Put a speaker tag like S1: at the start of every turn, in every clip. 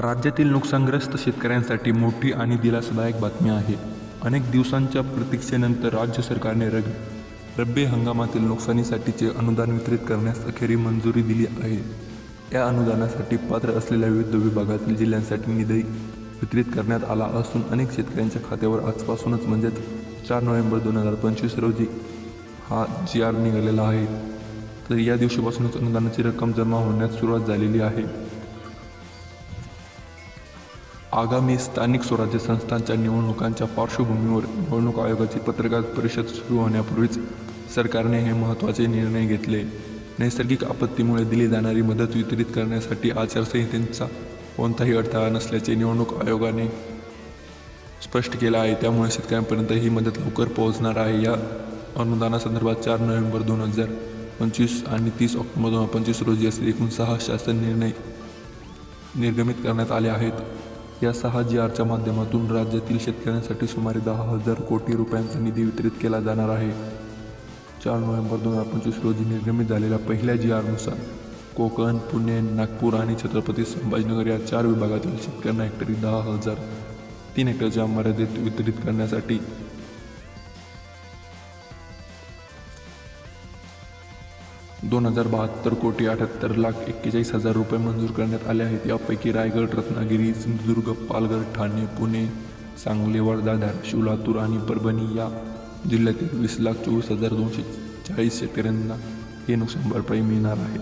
S1: राज्यातील नुकसानग्रस्त शेतकऱ्यांसाठी मोठी आणि दिलासादायक बातमी आहे. अनेक दिवसांच्या प्रतीक्षेनंतर राज्य सरकारने रग रब्बी हंगामातील नुकसानीसाठीचे अनुदान वितरित करण्यास अखेरी मंजुरी दिली आहे. या अनुदानासाठी पात्र असलेल्या विविध विभागातील जिल्ह्यांसाठी निधी वितरित करण्यात आला असून अनेक शेतकऱ्यांच्या खात्यावर आजपासूनच म्हणजेच चार नोव्हेंबर दोन हजार पंचवीस रोजी हा जी आर निघालेला आहे. तर या दिवशीपासूनच अनुदानाची रक्कम जमा होण्यास सुरुवात झालेली आहे. आगामी स्थानिक स्वराज्य संस्थांच्या निवडणुकांच्या पार्श्वभूमीवर निवडणूक आयोगाची पत्रकार परिषद सुरू होण्यापूर्वीच सरकारने हे महत्त्वाचे निर्णय घेतले. नैसर्गिक आपत्तीमुळे दिली जाणारी मदत वितरित करण्यासाठी आचारसंहितेचा कोणताही अडथळा नसल्याचे निवडणूक आयोगाने स्पष्ट केलं आहे. त्यामुळे शेतकऱ्यांपर्यंत ही मदत लवकर पोहोचणार आहे. या अनुदानासंदर्भात चार नोव्हेंबर दोन हजार पंचवीस आणि तीस ऑक्टोबर दोन हजार पंचवीस रोजी असे एकूण सहा शासन निर्णय निर्गमित करण्यात आले आहेत. या सहा जी आरच्या माध्यमातून राज्यातील शेतकऱ्यांसाठी सुमारे दहा हजार कोटी रुपयांचा निधी वितरित केला जाणार आहे. चार नोव्हेंबर दोन हजार पंचवीस रोजी निर्गमित झालेल्या पहिल्या जी आरनुसार कोकण पुणे नागपूर आणि छत्रपती संभाजीनगर या चार विभागातील शेतकऱ्यांना हेक्टरी दहा हजार तीन हेक्टरच्या मर्यादेत वितरित करण्यासाठी दोन हजार बहात्तर कोटी अठ्याहत्तर लाख एक्केचाळीस हजार रुपये मंजूर करण्यात आले आहेत. यापैकी रायगड रत्नागिरी सिंधुदुर्ग पालघर ठाणे पुणे सांगली वर्धा धाराशिव लातूर आणि परभणी या जिल्ह्यातील वीस लाख चोवीस हजार दोनशे चाळीस शेतकऱ्यांना हे नुकसान भरपाई मिळणार आहे.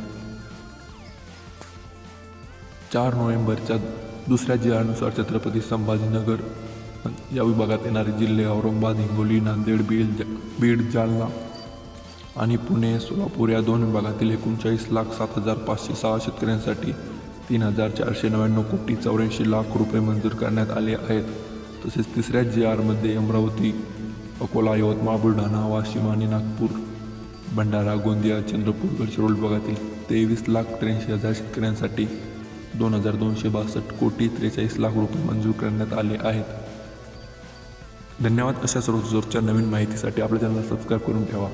S1: चार नोव्हेंबरच्या दुसऱ्या जिल्ह्यानुसार छत्रपती संभाजीनगर या विभागात येणारे जिल्हे औरंगाबाद हिंगोली नांदेड बीड ज बीड जालना आणि पुणे सोलापूर या दोन विभागातील एकोणचाळीस लाख सात हजार पाचशे सहा शेतकऱ्यांसाठी तीन हजार चारशे नव्याण्णव कोटी चौऱ्याऐंशी लाख रुपये मंजूर करण्यात आले आहेत. तसेच तिसऱ्या जी आरमध्ये अमरावती अकोला यवतमाळ बुलढाणा वाशिम आणि नागपूर भंडारा गोंदिया चंद्रपूर गडचिरोली विभागातील तेवीस लाख त्र्याऐंशी हजार शेतकऱ्यांसाठी दोन हजार दोनशे बासष्ट कोटी त्रेचाळीस लाख रुपये मंजूर करण्यात आले आहेत. धन्यवाद अशा सर्व जोरच्या नवीन माहितीसाठी आपल्या चॅनलला सबस्क्राईब करून ठेवा.